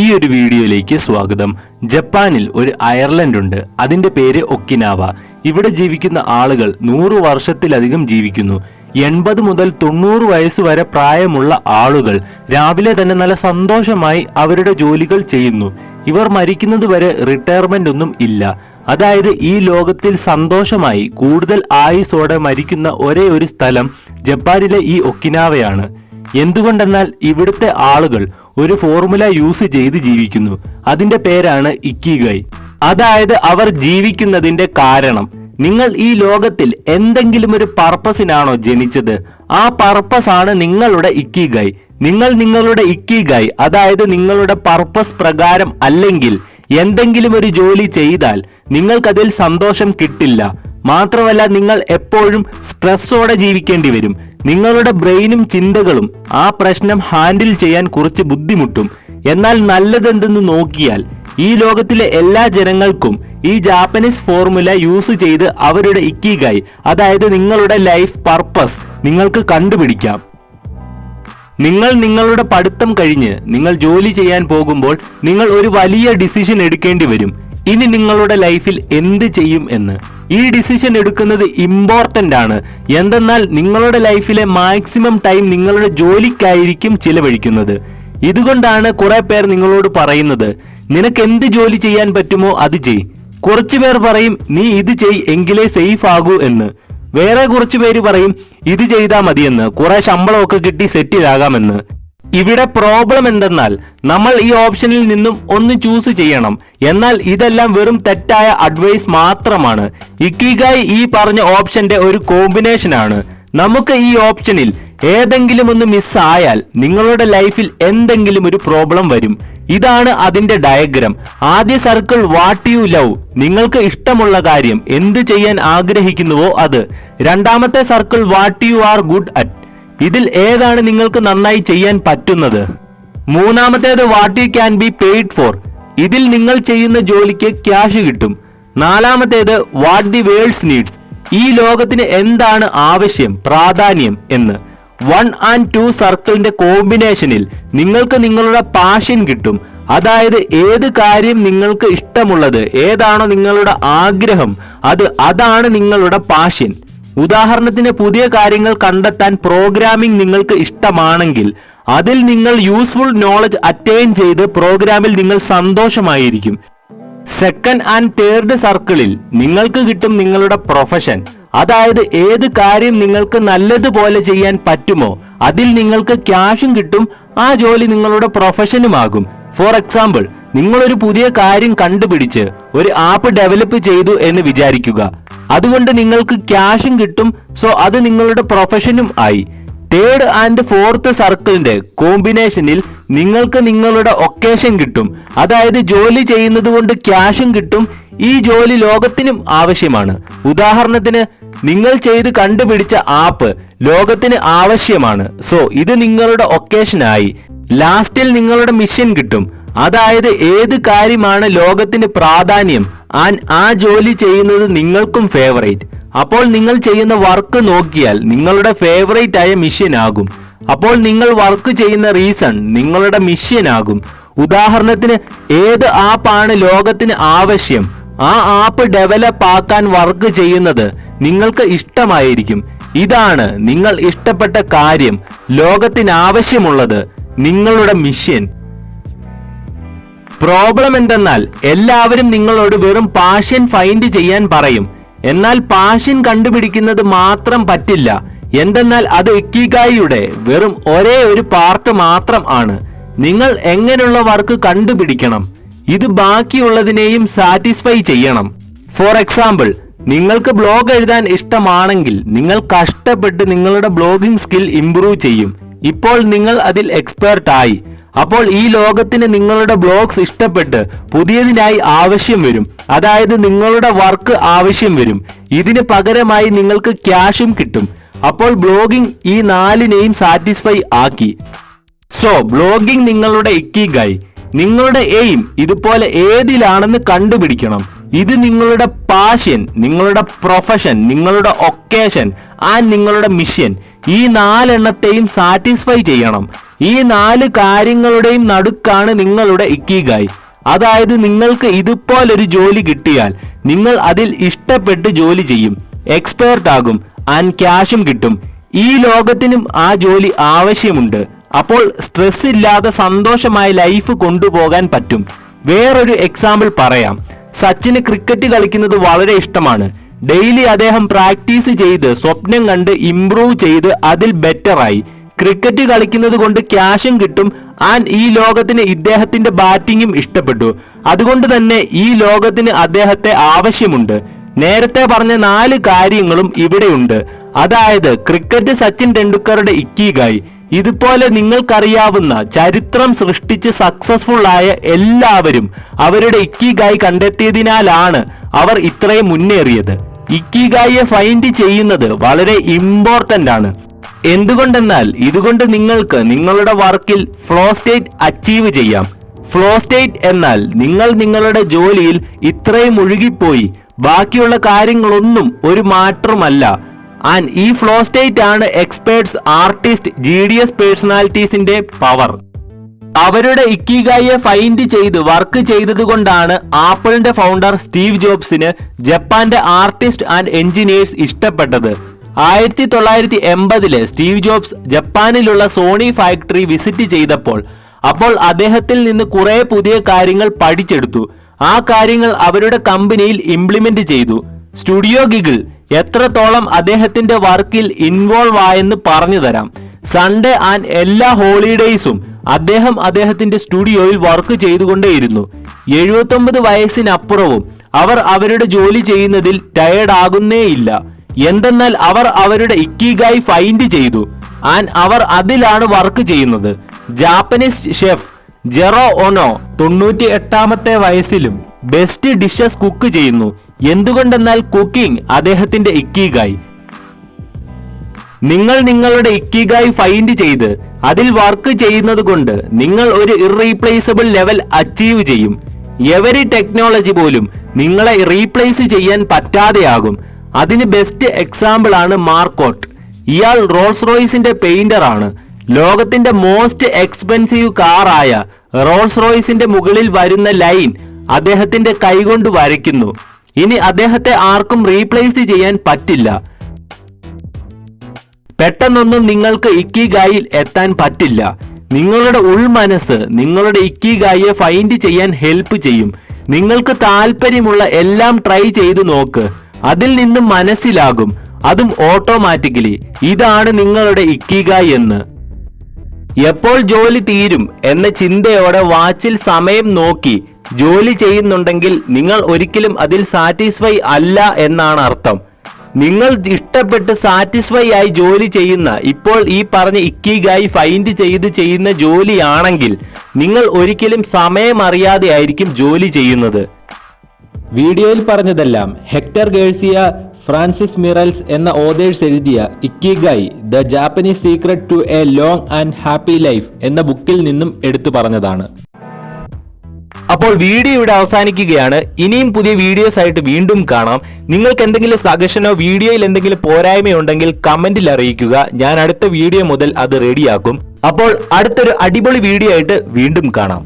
ഈ ഒരു വീഡിയോയിലേക്ക് സ്വാഗതം. ജപ്പാനിൽ ഒരു അയർലൻഡ് ഉണ്ട് അതിന്റെ പേര് ഒക്കിനാവ. ഇവിടെ ജീവിക്കുന്ന ആളുകൾ നൂറു വർഷത്തിലധികം ജീവിക്കുന്നു. എൺപത് മുതൽ തൊണ്ണൂറ് വയസ്സ് വരെ പ്രായമുള്ള ആളുകൾ രാവിലെ തന്നെ നല്ല സന്തോഷമായി അവരുടെ ജോലികൾ ചെയ്യുന്നു. ഇവർ മരിക്കുന്നത് വരെ റിട്ടയർമെന്റ് ഒന്നും ഇല്ല. അതായത് ഈ ലോകത്തിൽ സന്തോഷമായി കൂടുതൽ ആയുസോടെ മരിക്കുന്ന ഒരേ ഒരു സ്ഥലം ജപ്പാനിലെ ഈ ഒക്കിനാവയാണ്. എന്തുകൊണ്ടെന്നാൽ ഇവിടുത്തെ ആളുകൾ ഒരു ഫോർമുല യൂസ് ചെയ്ത് ജീവിക്കുന്നു. അതിന്റെ പേരാണ് ഇക്കിഗൈ. അതായത് അവർ ജീവിക്കുന്നതിന്റെ കാരണം. നിങ്ങൾ ഈ ലോകത്തിൽ എന്തെങ്കിലും ഒരു പർപ്പസിനാണോ ജനിച്ചത്? ആ പർപ്പസ് ആണ് നിങ്ങളുടെ ഇക്കിഗൈ. നിങ്ങൾ നിങ്ങളുടെ ഇക്കിഗൈ അതായത് നിങ്ങളുടെ പർപ്പസ് പ്രകാരം അല്ലെങ്കിൽ എന്തെങ്കിലും ഒരു ജോലി ചെയ്താൽ നിങ്ങൾക്കതിൽ സന്തോഷം കിട്ടില്ല. മാത്രമല്ല നിങ്ങൾ എപ്പോഴും സ്ട്രെസ്സോടെ ജീവിക്കേണ്ടി വരും. നിങ്ങളുടെ ബ്രെയിനും ചിന്തകളും ആ പ്രശ്നം ഹാൻഡിൽ ചെയ്യാൻ കുറച്ച് ബുദ്ധിമുട്ടും. എന്നാൽ നല്ലതെന്തെന്ന് നോക്കിയാൽ ഈ ലോകത്തിലെ എല്ലാ ജനങ്ങൾക്കും ഈ ജാപ്പനീസ് ഫോർമുല യൂസ് ചെയ്ത് അവരുടെ ഇക്കിഗായി അതായത് നിങ്ങളുടെ ലൈഫ് പർപ്പസ് നിങ്ങൾക്ക് കണ്ടുപിടിക്കാം. നിങ്ങൾ നിങ്ങളുടെ പഠിത്തം കഴിഞ്ഞ് നിങ്ങൾ ജോലി ചെയ്യാൻ പോകുമ്പോൾ നിങ്ങൾ ഒരു വലിയ ഡിസിഷൻ എടുക്കേണ്ടി വരും. ഇനി നിങ്ങളുടെ ലൈഫിൽ എന്ത് ചെയ്യും എന്ന്? ഈ ഡിസിഷൻ എടുക്കുന്നത് ഇമ്പോർട്ടന്റ് ആണ്. എന്തെന്നാൽ നിങ്ങളുടെ ലൈഫിലെ മാക്സിമം ടൈം നിങ്ങളുടെ ജോലിക്കായിരിക്കും ചിലവഴിക്കുന്നത്. ഇതുകൊണ്ടാണ് കുറെ പേർ നിങ്ങളോട് പറയുന്നത് നിനക്ക് എന്ത് ജോലി ചെയ്യാൻ പറ്റുമോ അത് ചെയ്. കുറച്ചു പേർ പറയും നീ ഇത് ചെയ് എങ്കിലേ സേഫ് ആകൂ എന്ന്. വേറെ കുറച്ചു പേര് പറയും ഇത് ചെയ്താൽ മതിയെന്ന്. കുറെ ശമ്പളമൊക്കെ കിട്ടി സെറ്റിലാകാമെന്ന് ഇവിടെ പ്രോബ്ലം എന്തെന്നാൽ നമ്മൾ ഈ ഓപ്ഷനിൽ നിന്നും ഒന്ന് ചൂസ് ചെയ്യണം. എന്നാൽ ഇതെല്ലാം വെറും തെറ്റായ അഡ്വൈസ് മാത്രമാണ്. ഇക്കിഗായി ഈ പറഞ്ഞ ഓപ്ഷന്റെ ഒരു കോമ്പിനേഷൻ ആണ്. നമുക്ക് ഈ ഓപ്ഷനിൽ ഏതെങ്കിലും ഒന്ന് മിസ്സായാൽ നിങ്ങളുടെ ലൈഫിൽ എന്തെങ്കിലും ഒരു പ്രോബ്ലം വരും. ഇതാണ് അതിന്റെ ഡയഗ്രാം ആദ്യ സർക്കിൾ വാട്ട് യു ലവ് നിങ്ങൾക്ക് ഇഷ്ടമുള്ള കാര്യം എന്ത് ചെയ്യാൻ ആഗ്രഹിക്കുന്നുവോ അത്. രണ്ടാമത്തെ circle what you are good at ഇതിൽ ഏതാണ് നിങ്ങൾക്ക് നന്നായി ചെയ്യാൻ പറ്റുന്നത്? മൂന്നാമത്തേത് what you can be paid for ഇതിൽ നിങ്ങൾ ചെയ്യുന്ന ജോലിക്ക് ക്യാഷ് കിട്ടും. നാലാമത്തേത് വാട്ട് ദി വേൾഡ്സ് നീഡ്സ് ഈ ലോകത്തിന് എന്താണ് ആവശ്യം പ്രാധാന്യം എന്ന്. വൺ ആൻഡ് ടു സർക്കിളിന്റെ കോമ്പിനേഷനിൽ നിങ്ങൾക്ക് നിങ്ങളുടെ പാഷൻ കിട്ടും. അതായത് ഏത് കാര്യം നിങ്ങൾക്ക് ഇഷ്ടമുള്ളത് ഏതാണോ നിങ്ങളുടെ ആഗ്രഹം അത് അതാണ് നിങ്ങളുടെ പാഷൻ ഉദാഹരണത്തിന് പുതിയ കാര്യങ്ങൾ കണ്ടെത്താൻ പ്രോഗ്രാമിംഗ് നിങ്ങൾക്ക് ഇഷ്ടമാണെങ്കിൽ അതിൽ നിങ്ങൾ യൂസ്ഫുൾ നോളജ് അറ്റൈൻ ചെയ്ത് പ്രോഗ്രാമിൽ നിങ്ങൾ സന്തോഷമായിരിക്കും. സെക്കൻഡ് ആൻഡ് തേർഡ് സർക്കിളിൽ നിങ്ങൾക്ക് കിട്ടും നിങ്ങളുടെ പ്രൊഫഷൻ അതായത് ഏത് കാര്യം നിങ്ങൾക്ക് നല്ലതുപോലെ ചെയ്യാൻ പറ്റുമോ അതിൽ നിങ്ങൾക്ക് ക്യാഷും കിട്ടും ആ ജോലി നിങ്ങളുടെ പ്രൊഫഷനുമാകും ഫോർ എക്സാമ്പിൾ നിങ്ങളൊരു പുതിയ കാര്യം കണ്ടുപിടിച്ച് ഒരു ആപ്പ് ഡെവലപ്പ് ചെയ്തു എന്ന് വിചാരിക്കുക. അതുകൊണ്ട് നിങ്ങൾക്ക് ക്യാഷും കിട്ടും. സോ അത് നിങ്ങളുടെ പ്രൊഫഷനും ആയി. തേർഡ് ആൻഡ് ഫോർത്ത് സർക്കിളിന്റെ കോമ്പിനേഷനിൽ നിങ്ങൾക്ക് നിങ്ങളുടെ ഒക്കേഷൻ കിട്ടും. അതായത് ജോലി ചെയ്യുന്നത് കൊണ്ട് ക്യാഷും കിട്ടും. ഈ ജോലി ലോകത്തിനും ആവശ്യമാണ്. ഉദാഹരണത്തിന് നിങ്ങൾ ചെയ്ത് കണ്ടുപിടിച്ച ആപ്പ് ലോകത്തിന് ആവശ്യമാണ്. സോ ഇത് നിങ്ങളുടെ ഒക്കേഷനായി ലാസ്റ്റിൽ നിങ്ങളുടെ മിഷൻ കിട്ടും. അതായത് ഏത് കാര്യമാണ് ലോകത്തിന് പ്രാധാന്യം? ആൻഡ് ആ ജോലി ചെയ്യുന്നത് നിങ്ങൾക്കും ഫേവറേറ്റ് അപ്പോൾ നിങ്ങൾ ചെയ്യുന്ന വർക്ക് നോക്കിയാൽ നിങ്ങളുടെ ഫേവറേറ്റ് ആയ മിഷൻ ആകും. അപ്പോൾ നിങ്ങൾ വർക്ക് ചെയ്യുന്ന റീസൺ നിങ്ങളുടെ മിഷൻ ആകും. ഉദാഹരണത്തിന് ഏത് ആപ്പാണ് ലോകത്തിന് ആവശ്യം? ആ ആപ്പ് ഡെവലപ്പ് ആക്കാൻ വർക്ക് ചെയ്യുന്നത് നിങ്ങൾക്ക് ഇഷ്ടമായിരിക്കും. ഇതാണ് നിങ്ങൾ ഇഷ്ടപ്പെട്ട കാര്യം. ലോകത്തിന് ആവശ്യമുള്ളത് നിങ്ങളുടെ മിഷൻ പ്രോബ്ലം എന്തെന്നാൽ എല്ലാവരും നിങ്ങളോട് വെറും പാഷൻ ഫൈൻഡ് ചെയ്യാൻ പറയും. എന്നാൽ പാഷൻ കണ്ടുപിടിക്കുന്നത് മാത്രം പറ്റില്ല. എന്തെന്നാൽ അത് ഇക്കിഗായിയുടെ വെറും ഒരേ ഒരു പാർട്ട് മാത്രം ആണ്. നിങ്ങൾ എങ്ങനെയുള്ള വർക്ക് കണ്ടുപിടിക്കണം. ഇത് ബാക്കിയുള്ളതിനെയും സാറ്റിസ്ഫൈ ചെയ്യണം. ഫോർ എക്സാമ്പിൾ നിങ്ങൾക്ക് ബ്ലോഗ് എഴുതാൻ ഇഷ്ടമാണെങ്കിൽ നിങ്ങൾ കഷ്ടപ്പെട്ട് നിങ്ങളുടെ ബ്ലോഗിംഗ് സ്കിൽ ഇംപ്രൂവ് ചെയ്യും. ഇപ്പോൾ നിങ്ങൾ അതിൽ എക്സ്പേർട്ട് ആയി. അപ്പോൾ ഈ ലോകത്തിന് നിങ്ങളുടെ ബ്ലോഗ്സ് ഇഷ്ടപ്പെട്ട് പുതിയതിനായി ആവശ്യം വരും. അതായത് നിങ്ങളുടെ വർക്ക് ആവശ്യം വരും. ഇതിന് പകരമായി നിങ്ങൾക്ക് ക്യാഷും കിട്ടും. അപ്പോൾ ബ്ലോഗിംഗ് ഈ നാലിനെയും സാറ്റിസ്ഫൈ ആക്കി. സോ ബ്ലോഗിംഗ് നിങ്ങളുടെ ഇക്കിഗായി. നിങ്ങളുടെ എയിം ഇതുപോലെ ഏതിലാണെന്ന് കണ്ടുപിടിക്കണം. ഇത് നിങ്ങളുടെ പാഷൻ നിങ്ങളുടെ പ്രൊഫഷൻ നിങ്ങളുടെ ഒക്കേഷൻ ആൻഡ് നിങ്ങളുടെ മിഷൻ. ഈ നാലെണ്ണത്തെയും സാറ്റിസ്ഫൈ ചെയ്യണം. ഈ നാല് കാര്യങ്ങളുടെയും നടുക്കാണ് നിങ്ങളുടെ ഇക്കിഗായ്. അതായത് നിങ്ങൾക്ക് ഇതുപോലൊരു ജോലി കിട്ടിയാൽ നിങ്ങൾ അതിൽ ഇഷ്ടപ്പെട്ട് ജോലി ചെയ്യും. എക്സ്പേർട്ട് ആകും ആൻഡ് ക്യാഷും കിട്ടും. ഈ ലോകത്തിനും ആ ജോലി ആവശ്യമുണ്ട്. അപ്പോൾ സ്ട്രെസ് ഇല്ലാതെ സന്തോഷമായ ലൈഫ് കൊണ്ടുപോകാൻ പറ്റും. വേറൊരു എക്സാമ്പിൾ പറയാം. സച്ചിന് ക്രിക്കറ്റ് കളിക്കുന്നത് വളരെ ഇഷ്ടമാണ്. ഡെയിലി അദ്ദേഹം പ്രാക്ടീസ് ചെയ്ത് സ്വപ്നം കണ്ട് ഇംപ്രൂവ് ചെയ്ത് അതിൽ ബെറ്ററായി ക്രിക്കറ്റ് കളിക്കുന്നത് കൊണ്ട് ക്യാഷും കിട്ടും. ആൻഡ് ഈ ലോകത്തിന് ഇദ്ദേഹത്തിന്റെ ബാറ്റിംഗും ഇഷ്ടപ്പെട്ടു. അതുകൊണ്ട് തന്നെ ഈ ലോകത്തിന് അദ്ദേഹത്തെ ആവശ്യമുണ്ട്. നേരത്തെ പറഞ്ഞ നാല് കാര്യങ്ങളും ഇവിടെയുണ്ട്. അതായത് ക്രിക്കറ്റ് സച്ചിൻ ടെണ്ടുൽക്കറുടെ ഇക്കീഗായി. ഇതുപോലെ നിങ്ങൾക്കറിയാവുന്ന ചരിത്രം സൃഷ്ടിച്ച് സക്സസ്ഫുൾ ആയ എല്ലാവരും അവരുടെ ഇക്കിഗായി കണ്ടെത്തിയതിനാലാണ് അവർ ഇത്രയും മുന്നേറിയത്. ഇക്കിഗായിയെ ഫൈൻഡ് ചെയ്യുന്നത് വളരെ ഇമ്പോർട്ടന്റ് ആണ്. എന്തുകൊണ്ടെന്നാൽ ഇതുകൊണ്ട് നിങ്ങൾക്ക് നിങ്ങളുടെ വർക്കിൽ ഫ്ലോ സ്റ്റേറ്റ് അച്ചീവ് ചെയ്യാം. ഫ്ലോ സ്റ്റേറ്റ് എന്നാൽ നിങ്ങൾ നിങ്ങളുടെ ജോലിയിൽ ഇത്രയും ഒഴുകിപ്പോയി ബാക്കിയുള്ള കാര്യങ്ങളൊന്നും ഒരു മാറ്ററുമല്ല ആൻഡ് ഈ ഫ്ലോ സ്റ്റേറ്റ് ആണ് experts artist G D S പേഴ്സണാലിറ്റീസിന്റെ power അവരുടെ ഇക്കിഗായെ ഫൈൻഡ് ചെയ്ത് വർക്ക് ചെയ്തതുകൊണ്ടാണ് ആപ്പിളിന്റെ ഫൗണ്ടർ സ്റ്റീവ് ജോബ്സിന് ജപ്പാന്റെ ആർട്ടിസ്റ്റ് ആൻഡ് എഞ്ചിനീയേഴ്സ് ഇഷ്ടപ്പെട്ടത്. ആയിരത്തി തൊള്ളായിരത്തി എൺപതിൽ സ്റ്റീവ് ജോബ്സ് ജപ്പാനിലുള്ള സോണി ഫാക്ടറി വിസിറ്റ് ചെയ്തപ്പോൾ അപ്പോൾ അദ്ദേഹത്തിൽ നിന്ന് കുറെ പുതിയ കാര്യങ്ങൾ പഠിച്ചെടുത്തു. ആ കാര്യങ്ങൾ അവരുടെ കമ്പനിയിൽ ഇംപ്ലിമെന്റ് ചെയ്തു. സ്റ്റുഡിയോ ഗിഗിൾ എത്രത്തോളം അദ്ദേഹത്തിന്റെ വർക്കിൽ ഇൻവോൾവ് ആയെന്ന് പറഞ്ഞു തരാം. സൺഡേ ആൻഡ് എല്ലാ ഹോളിഡേയ്സും അദ്ദേഹം അദ്ദേഹത്തിന്റെ സ്റ്റുഡിയോയിൽ വർക്ക് ചെയ്തുകൊണ്ടേയിരുന്നു. എഴുപത്തൊമ്പത് വയസ്സിനപ്പുറവും അവർ അവരുടെ ജോലി ചെയ്യുന്നതിൽ ടയേർഡ് ആകുന്നേയില്ല. എന്തെന്നാൽ അവർ അവരുടെ ഇക്കിഗായി ഫൈൻഡ് ചെയ്തു. ആൻഡ് അവർ അതിലാണ് വർക്ക് ചെയ്യുന്നത്. ജാപ്പനീസ് ഷെഫ് ജെറോ ഒനോ തൊണ്ണൂറ്റി എട്ടാമത്തെ വയസ്സിലും ബെസ്റ്റ് ഡിഷസ് കുക്ക് ചെയ്യുന്നു. എന്തുകൊണ്ടെന്നാൽ കുക്കിംഗ് അദ്ദേഹത്തിന്റെ ഇക്കിഗായി. നിങ്ങൾ നിങ്ങളുടെ ഇക്കിഗായി ഫൈൻഡ് ചെയ്ത് അതിൽ വർക്ക് ചെയ്യുന്നത് കൊണ്ട് നിങ്ങൾ ഒരു ഇറീപ്ലേസബിൾ ലെവൽ അച്ചീവ് ചെയ്യും. എവരി ടെക്നോളജി പോലും നിങ്ങളെ റീപ്ലേസ് ചെയ്യാൻ പറ്റാതെയാകും. അതിന് ബെസ്റ്റ് എക്സാമ്പിൾ ആണ് മാർക്കോട്ട് ഇയാൾ റോൾസ് റോയ്സിന്റെ പെയിന്റർ ആണ്. ലോകത്തിന്റെ മോസ്റ്റ് എക്സ്പെൻസീവ് കാറായ റോൾസ് റോയ്സിന്റെ മുകളിൽ വരുന്ന ലൈൻ അദ്ദേഹത്തിന്റെ കൈകൊണ്ട് വരയ്ക്കുന്നു. ഇനി അദ്ദേഹത്തെ ആർക്കും റീപ്ലേസ് ചെയ്യാൻ പറ്റില്ല. പെട്ടെന്നൊന്നും നിങ്ങൾക്ക് ഇക്കിഗായിൽ എത്താൻ പറ്റില്ല. നിങ്ങളുടെ ഉൾമനസ് നിങ്ങളുടെ ഇക്കിഗായിയെ ഫൈൻഡ് ചെയ്യാൻ ഹെൽപ്പ് ചെയ്യും. നിങ്ങൾക്ക് താല്പര്യമുള്ള എല്ലാം ട്രൈ ചെയ്തു നോക്ക്. അതിൽ നിന്ന് മനസ്സിലാകും. അതും ഓട്ടോമാറ്റിക്കലി ഇതാണ് നിങ്ങളുടെ ഇക്കിഗായി എന്ന്. എപ്പോൾ ജോലി തീരും എന്ന ചിന്തയോടെ വാച്ചിൽ സമയം നോക്കി. ജോലി ചെയ്യുന്നുണ്ടെങ്കിൽ നിങ്ങൾ ഒരിക്കലും അതിൽ സാറ്റിസ്ഫൈ അല്ല എന്നാണ് അർത്ഥം. നിങ്ങൾ ഇഷ്ടപ്പെട്ട് സാറ്റിസ്ഫൈ ആയി ജോലി ചെയ്യുന്ന ഇപ്പോൾ ഈ പറഞ്ഞ ഇക്കിഗായി ഫൈൻഡ് ചെയ്ത് ചെയ്യുന്ന ജോലിയാണെങ്കിൽ നിങ്ങൾ ഒരിക്കലും സമയം അറിയാതെ ആയിരിക്കും ജോലി ചെയ്യുന്നത്. വീഡിയോയിൽ പറഞ്ഞതെല്ലാം ഹെക്ടർ ഗേഴ്സിയ ഫ്രാൻസിസ് മിറൽസ് എന്ന ഓതേഴ്സ് എഴുതിയ Ikigai the Japanese secret to a long and happy life എന്ന ബുക്കിൽ നിന്നും എടുത്തു പറഞ്ഞതാണ്. അപ്പോൾ വീഡിയോ ഇവിടെ അവസാനിക്കുകയാണ്. ഇനിയും പുതിയ വീഡിയോസ് ആയിട്ട് വീണ്ടും കാണാം. നിങ്ങൾക്ക് എന്തെങ്കിലും സജഷനോ വീഡിയോയിൽ എന്തെങ്കിലും പോരായ്മയുണ്ടെങ്കിൽ കമന്റിൽ അറിയിക്കുക. ഞാൻ അടുത്ത വീഡിയോ മുതൽ അത് റെഡിയാക്കും അപ്പോൾ അടുത്തൊരു അടിപൊളി വീഡിയോ ആയിട്ട് വീണ്ടും കാണാം.